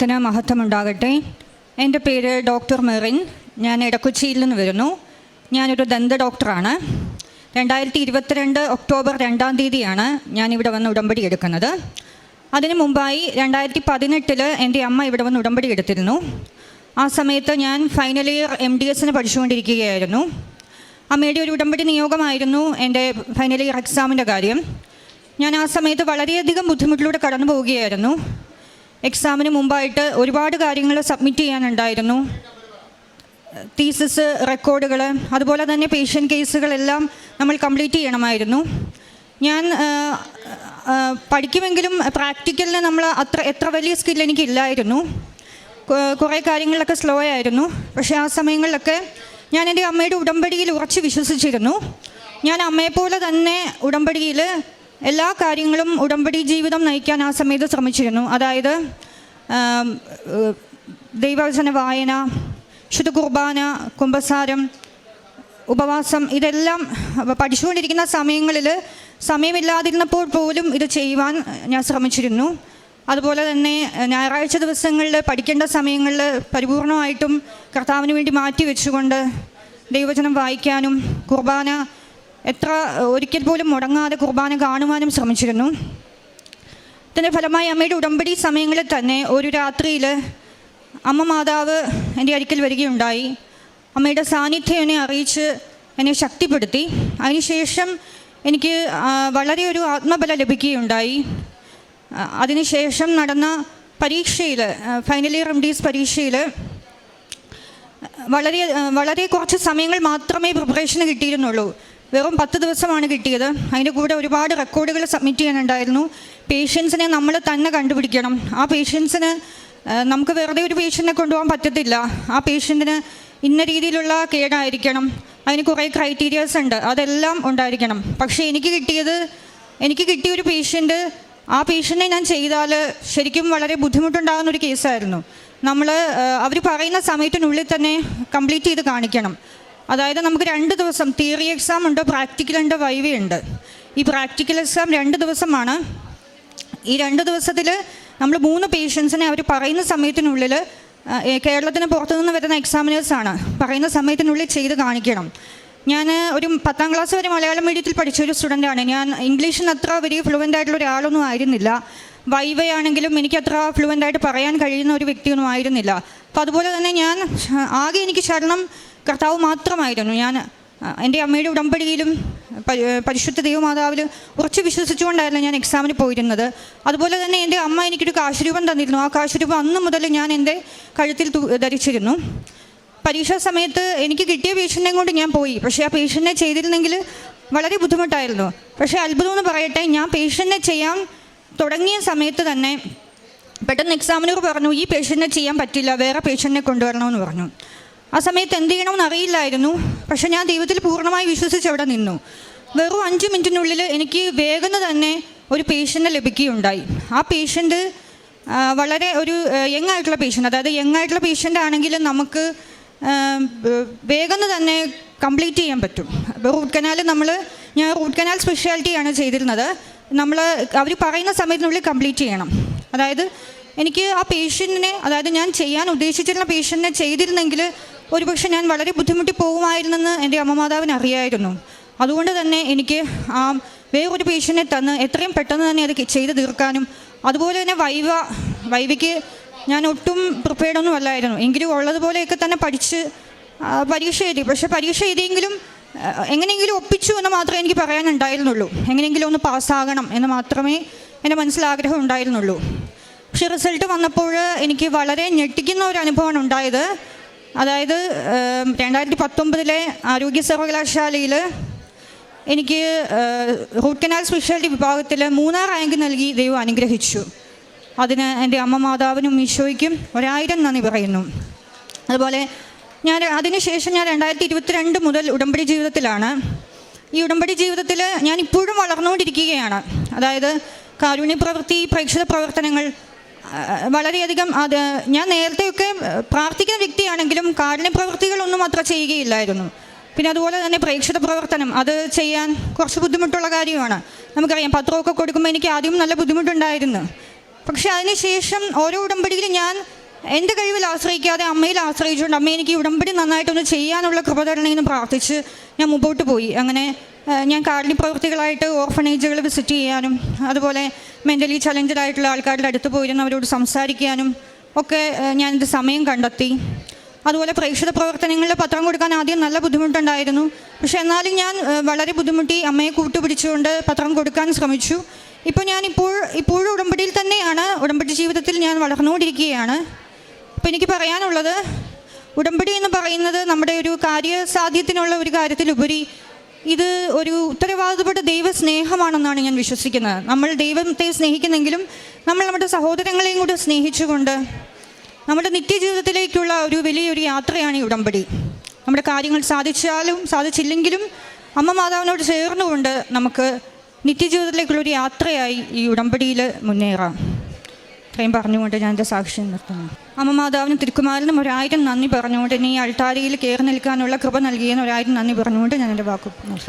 ത്തിന് മഹത്വമുണ്ടാകട്ടെ. എന്റെ പേര് ഡോക്ടർ മെറിൻ. ഞാൻ ഇടക്കൊച്ചിയിൽ നിന്ന് വരുന്നു. ഞാനൊരു ദന്ത ഡോക്ടറാണ്. രണ്ടായിരത്തി ഇരുപത്തിരണ്ട് ഒക്ടോബർ രണ്ടാം തീയതിയാണ് ഞാനിവിടെ വന്ന് ഉടമ്പടി എടുക്കുന്നത്. അതിനു മുമ്പായി രണ്ടായിരത്തി പതിനെട്ടിൽ എന്റെ അമ്മ ഇവിടെ വന്ന് ഉടമ്പടി എടുത്തിരുന്നു. ആ സമയത്ത് ഞാൻ ഫൈനൽ ഇയർ എം ഡി എസിന് പഠിച്ചുകൊണ്ടിരിക്കുകയായിരുന്നു. അമ്മയുടെ ഒരു ഉടമ്പടി നിയോഗമായിരുന്നു എന്റെ ഫൈനൽ ഇയർ എക്സാമിന്റെ കാര്യം. ഞാൻ ആ സമയത്ത് വളരെയധികം ബുദ്ധിമുട്ടിലൂടെ കടന്നു പോവുകയായിരുന്നു എക്സാമിന് മുമ്പായിട്ട് ഒരുപാട് കാര്യങ്ങൾ സബ്മിറ്റ് ചെയ്യാനുണ്ടായിരുന്നു. തീസിസ് റെക്കോർഡുകൾ അതുപോലെ തന്നെ പേഷ്യന്റ് കേസുകളെല്ലാം നമ്മൾ കംപ്ലീറ്റ് ചെയ്യണമായിരുന്നു. ഞാൻ പഠിക്കുമെങ്കിലും പ്രാക്ടിക്കലിന് നമ്മൾ അത്ര എത്ര വലിയ സ്കിൽ എനിക്കില്ലായിരുന്നു. കുറേ കാര്യങ്ങളിലൊക്കെ സ്ലോ ആയിരുന്നു. പക്ഷേ ആ സമയങ്ങളിലൊക്കെ ഞാൻ എന്റെ അമ്മയുടെ ഉടമ്പടിയിൽ ഉറച്ച് വിശ്വസിച്ചിരുന്നു. ഞാൻ അമ്മയെപ്പോലെ തന്നെ ഉടമ്പടിയിൽ എല്ലാ കാര്യങ്ങളും ഉടമ്പടി ജീവിതം നയിക്കാൻ ആ സമയത്ത് ശ്രമിച്ചിരുന്നു. അതായത് ദൈവവചന വായന ശുദ്ധ കുർബാന കുംഭസാരം ഉപവാസം ഇതെല്ലാം പഠിച്ചുകൊണ്ടിരിക്കുന്ന സമയങ്ങളിൽ സമയമില്ലാതിരുന്നപ്പോൾ പോലും ഇത് ചെയ്യുവാൻ ഞാൻ ശ്രമിച്ചിരുന്നു. അതുപോലെ തന്നെ ഞായറാഴ്ച ദിവസങ്ങളിൽ പഠിക്കേണ്ട സമയങ്ങളിൽ പരിപൂർണമായിട്ടും കർത്താവിന് വേണ്ടി മാറ്റി വെച്ചുകൊണ്ട് ദൈവവചനം വായിക്കാനും കുർബാന എത്ര ഒരിക്കൽ പോലും മുടങ്ങാതെ കുർബാന കാണുവാനും ശ്രമിച്ചിരുന്നു. ഇതിന്റെ ഫലമായി അമ്മയുടെ ഉടമ്പടി സമയങ്ങളിൽ തന്നെ ഒരു രാത്രിയിൽ അമ്മ മാതാവ് എന്റെ അരിക്കൽ വരികയുണ്ടായി. അമ്മയുടെ സാന്നിധ്യം എന്നെ അറിയിച്ച് എന്നെ ശക്തിപ്പെടുത്തി. അതിനുശേഷം എനിക്ക് വളരെ ഒരു ആത്മബലം ലഭിക്കുകയുണ്ടായി. അതിനുശേഷം നടന്ന പരീക്ഷയിൽ ഫൈനൽ ഇയർ എം ഡീസ് പരീക്ഷയിൽ വളരെ വളരെ കുറച്ച് സമയങ്ങൾ മാത്രമേ പ്രിപ്പറേഷന് കിട്ടിയിരുന്നുള്ളൂ. വെറും പത്ത് ദിവസമാണ് കിട്ടിയത്. അതിന്റെ കൂടെ ഒരുപാട് റെക്കോർഡുകൾ സബ്മിറ്റ് ചെയ്യാനുണ്ടായിരുന്നു. പേഷ്യൻസിനെ നമ്മൾ തന്നെ കണ്ടുപിടിക്കണം. ആ പേഷ്യൻസിന് നമുക്ക് വെറുതെ ഒരു പേഷ്യന്റിനെ കൊണ്ടുപോകാൻ പറ്റത്തില്ല. ആ പേഷ്യന്റിന് ഇന്ന രീതിയിലുള്ള കേടായിരിക്കണം. അതിന് കുറേ ക്രൈറ്റീരിയാസ് ഉണ്ട്. അതെല്ലാം ഉണ്ടായിരിക്കണം. പക്ഷേ എനിക്ക് കിട്ടിയത് എനിക്ക് കിട്ടിയ ഒരു പേഷ്യന്റ് ആ പേഷ്യന്റിനെ ഞാൻ ചെയ്താൽ ശരിക്കും വളരെ ബുദ്ധിമുട്ടുണ്ടാകുന്ന ഒരു കേസായിരുന്നു നമ്മൾ അവർ പറയുന്ന സമയത്തിനുള്ളിൽ തന്നെ കംപ്ലീറ്റ് ചെയ്ത് കാണിക്കണം. അതായത് നമുക്ക് രണ്ട് ദിവസം തിയറി എക്സാം ഉണ്ട് പ്രാക്ടിക്കൽ ഉണ്ട് വൈവ ഉണ്ട്. ഈ പ്രാക്ടിക്കൽ എക്സാം രണ്ട് ദിവസമാണ്. ഈ രണ്ട് ദിവസത്തിൽ നമ്മൾ മൂന്ന് പേഷ്യൻസിനെ അവർ പറയുന്ന സമയത്തിനുള്ളിൽ കേരളത്തിന് പുറത്തു നിന്ന് വരുന്ന എക്സാമിനേഴ്സാണ് പറയുന്ന സമയത്തിനുള്ളിൽ ചെയ്ത് കാണിക്കണം. ഞാൻ ഒരു പത്താം ക്ലാസ് വരെ മലയാളം മീഡിയത്തിൽ പഠിച്ച ഒരു സ്റ്റുഡന്റാണ് ഞാൻ ഇംഗ്ലീഷിന് അത്ര വലിയ ഫ്ലുവന്റ് ആയിട്ടുള്ള ഒരാളൊന്നും ആയിരുന്നില്ല. വൈവയാണെങ്കിലും എനിക്ക് അത്ര ഫ്ലുവന്റ് ആയിട്ട് പറയാൻ കഴിയുന്ന ഒരു വ്യക്തിയൊന്നും ആയിരുന്നില്ല. അപ്പോൾ അതുപോലെ തന്നെ ഞാൻ ആകെ എനിക്ക് ശരണം കർത്താവ് മാത്രമായിരുന്നു. ഞാൻ എന്റെ അമ്മയുടെ ഉടമ്പടിയിലും പരി- പരിശുദ്ധ ദൈവമാതാവിൽ ഉറച്ചു വിശ്വസിച്ചുകൊണ്ടായിരുന്നു ഞാൻ എക്സാമിന് പോയിരുന്നത്. അതുപോലെ തന്നെ എന്റെ അമ്മ എനിക്കൊരു കാശുരൂപം തന്നിരുന്നു. ആ കാശുരൂപം അന്ന് മുതൽ ഞാൻ എന്റെ കഴുത്തിൽ ധരിച്ചിരുന്നു. പരീക്ഷാ സമയത്ത് എനിക്ക് കിട്ടിയ പേഷ്യന്റെ കൊണ്ട് ഞാൻ പോയി. പക്ഷേ ആ പേഷ്യന്റെ ചെയ്തിരുന്നെങ്കിൽ വളരെ ബുദ്ധിമുട്ടായിരുന്നു. പക്ഷേ അത്ഭുതം എന്ന് പറയട്ടെ ഞാൻ പേഷ്യന്റെ ചെയ്യാൻ തുടങ്ങിയ സമയത്ത് തന്നെ പെട്ടെന്ന് എക്സാമിനർ പറഞ്ഞു ഈ പേഷ്യന്റിനെ ചെയ്യാൻ പറ്റില്ല വേറെ പേഷ്യന്റിനെ കൊണ്ടുവരണമെന്ന് പറഞ്ഞു. ആ സമയത്ത് എന്ത് ചെയ്യണമെന്ന് അറിയില്ലായിരുന്നു. പക്ഷെ ഞാൻ ദൈവത്തിൽ പൂർണമായി വിശ്വസിച്ച് അവിടെ നിന്നു. വെറും അഞ്ച് മിനിറ്റിനുള്ളിൽ എനിക്ക് വേഗം തന്നെ ഒരു പേഷ്യന്റ് ലഭിക്കുകയുണ്ടായി. ആ പേഷ്യന്റ് വളരെ ഒരു യങ് ആയിട്ടുള്ള പേഷ്യന്റ് അതായത് യങ് ആയിട്ടുള്ള പേഷ്യന്റ് ആണെങ്കിൽ നമുക്ക് വേഗം തന്നെ കംപ്ലീറ്റ് ചെയ്യാൻ പറ്റും. റൂട്ട് കനാൽ നമ്മൾ ഞാൻ റൂട്ട് കനാൽ സ്പെഷ്യാലിറ്റിയാണ് ചെയ്തിരുന്നത്. നമ്മൾ അവർ പറയുന്ന സമയത്തിനുള്ളിൽ കംപ്ലീറ്റ് ചെയ്യണം. അതായത് എനിക്ക് ആ പേഷ്യന്റിനെ അതായത് ഞാൻ ചെയ്യാൻ ഉദ്ദേശിച്ചിരുന്ന പേഷ്യന്റിനെ ചെയ്തിരുന്നെങ്കിൽ ഒരുപക്ഷെ ഞാൻ വളരെ ബുദ്ധിമുട്ടി പോകുമായിരുന്നെന്ന് എന്റെ അമ്മമാതാവിന് അറിയായിരുന്നു അതുകൊണ്ട് തന്നെ എനിക്ക് ആ വേറൊരു പേഷ്യനെ തന്ന് എത്രയും പെട്ടെന്ന് തന്നെ അത് ചെയ്ത് തീർക്കാനും അതുപോലെ തന്നെ വൈവ വൈവയ്ക്ക് ഞാൻ ഒട്ടും പ്രിപ്പയർഡ് ഒന്നും അല്ലായിരുന്നു. എങ്കിലും ഉള്ളതുപോലെയൊക്കെ തന്നെ പഠിച്ച് പരീക്ഷ എഴുതി. പക്ഷെ പരീക്ഷ എഴുതിയെങ്കിലും എങ്ങനെയെങ്കിലും ഒപ്പിച്ചു എന്ന് മാത്രമേ എനിക്ക് പറയാനുണ്ടായിരുന്നുള്ളൂ. എങ്ങനെയെങ്കിലും ഒന്ന് പാസ്സാകണം എന്ന് മാത്രമേ എന്റെ മനസ്സിലാഗ്രഹം ഉണ്ടായിരുന്നുള്ളൂ. പക്ഷെ റിസൾട്ട് വന്നപ്പോൾ എനിക്ക് വളരെ ഞെട്ടിക്കുന്ന ഒരു അനുഭവമാണ് ഉണ്ടായത്. അതായത് രണ്ടായിരത്തി പത്തൊമ്പതിലെ ആരോഗ്യ സർവകലാശാലയിൽ എനിക്ക് റൂട്ട് കനാൽ സ്പെഷ്യാലിറ്റി വിഭാഗത്തിൽ മൂന്നാം റാങ്ക് നൽകി ദൈവം അനുഗ്രഹിച്ചു. അതിന് എന്റെ അമ്മ മാതാവിനും ഈശോയ്ക്കും ഒരായിരം നന്ദി പറയുന്നു. അതുപോലെ ഞാൻ അതിനുശേഷം ഞാൻ രണ്ടായിരത്തി ഇരുപത്തിരണ്ട് മുതൽ ഉടമ്പടി ജീവിതത്തിലാണ്. ഈ ഉടമ്പടി ജീവിതത്തിൽ ഞാൻ ഇപ്പോഴും വളർന്നുകൊണ്ടിരിക്കുകയാണ്. അതായത് കാരുണ്യ പ്രവൃത്തി പ്രേക്ഷിത പ്രവർത്തനങ്ങൾ വളരെയധികം അത് ഞാൻ നേരത്തെയൊക്കെ പ്രാർത്ഥിക്കുന്ന വ്യക്തിയാണെങ്കിലും കാരുണ്യ പ്രവൃത്തികളൊന്നും അത്ര ചെയ്യുകയില്ലായിരുന്നു. പിന്നെ അതുപോലെ തന്നെ പ്രേക്ഷിത പ്രവർത്തനം അത് ചെയ്യാൻ കുറച്ച് ബുദ്ധിമുട്ടുള്ള കാര്യമാണ്. നമുക്കറിയാം പത്രമൊക്കെ കൊടുക്കുമ്പോൾ എനിക്ക് ആദ്യം നല്ല ബുദ്ധിമുട്ടുണ്ടായിരുന്നു. പക്ഷേ അതിനുശേഷം ഓരോ ഉടമ്പടിയിലും ഞാൻ എന്റെ കഴിവിൽ ആശ്രയിക്കാതെ അമ്മയിൽ ആശ്രയിച്ചുകൊണ്ട് അമ്മ എനിക്ക് ഉടമ്പടി നന്നായിട്ടൊന്ന് ചെയ്യാനുള്ള കൃപ തരണമെന്ന് പ്രാർത്ഥിച്ച് ഞാൻ മുമ്പോട്ട് പോയി. അങ്ങനെ ഞാൻ കാരുണ്യ പ്രവൃത്തികളായിട്ട് ഓർഫനേജുകൾ വിസിറ്റ് ചെയ്യാനും അതുപോലെ മെന്റലി ചലഞ്ചഡ് ആയിട്ടുള്ള ആൾക്കാരുടെ അടുത്ത് പോയിരുന്ന് അവരോട് സംസാരിക്കാനും ഒക്കെ ഞാനിത് സമയം കണ്ടെത്തി. അതുപോലെ പ്രേക്ഷിത പ്രവർത്തനങ്ങളിൽ പത്രം കൊടുക്കാൻ ആദ്യം നല്ല ബുദ്ധിമുട്ടുണ്ടായിരുന്നു. പക്ഷെ എന്നാലും ഞാൻ വളരെ ബുദ്ധിമുട്ടി അമ്മയെ കൂട്ടുപിടിച്ചുകൊണ്ട് പത്രം കൊടുക്കാൻ ശ്രമിച്ചു. ഇപ്പോൾ ഞാൻ ഇപ്പോൾ ഇപ്പോഴും ഉടമ്പടിയിൽ തന്നെയാണ്. ഉടമ്പടി ജീവിതത്തിൽ ഞാൻ വളർന്നുകൊണ്ടിരിക്കുകയാണ്. അപ്പോൾ എനിക്ക് പറയാനുള്ളത് ഉടമ്പടി എന്ന് പറയുന്നത് നമ്മുടെ ഒരു കാര്യസാധ്യത്തിനുള്ള ഒരു കാര്യത്തിലുപരി ഇത് ഒരു ഉത്തരവാദിത്തപ്പെട്ട ദൈവസ്നേഹമാണെന്നാണ് ഞാൻ വിശ്വസിക്കുന്നത്. നമ്മൾ ദൈവത്തെ സ്നേഹിക്കുന്നെങ്കിലും നമ്മൾ നമ്മുടെ സഹോദരങ്ങളെയും കൂടെ സ്നേഹിച്ചുകൊണ്ട് നമ്മുടെ നിത്യജീവിതത്തിലേക്കുള്ള ഒരു വലിയൊരു യാത്രയാണ് ഈ ഉടമ്പടി. നമ്മുടെ കാര്യങ്ങൾ സാധിച്ചാലും സാധിച്ചില്ലെങ്കിലും അമ്മ മാതാവിനോട് ചേർന്നുകൊണ്ട് നമുക്ക് നിത്യജീവിതത്തിലേക്കുള്ള ഒരു യാത്രയായി ഈ ഉടമ്പടിയിൽ മുന്നേറാം. ഇത്രയും പറഞ്ഞുകൊണ്ട് ഞാൻ എന്റെ സാക്ഷ്യം നിർത്തുന്നു. അമ്മ മാതാവിനും തിരുക്കുമാരനും ഒരായിരം നന്ദി പറഞ്ഞുകൊണ്ട് ഇനി അൾട്ടാരിയിൽ കയറി നിൽക്കാനുള്ള കൃപ നൽകിയെന്ന് ഒരായിരം നന്ദി പറഞ്ഞുകൊണ്ട് ഞാൻ എന്റെ വാക്ക് നിർത്തുന്നു.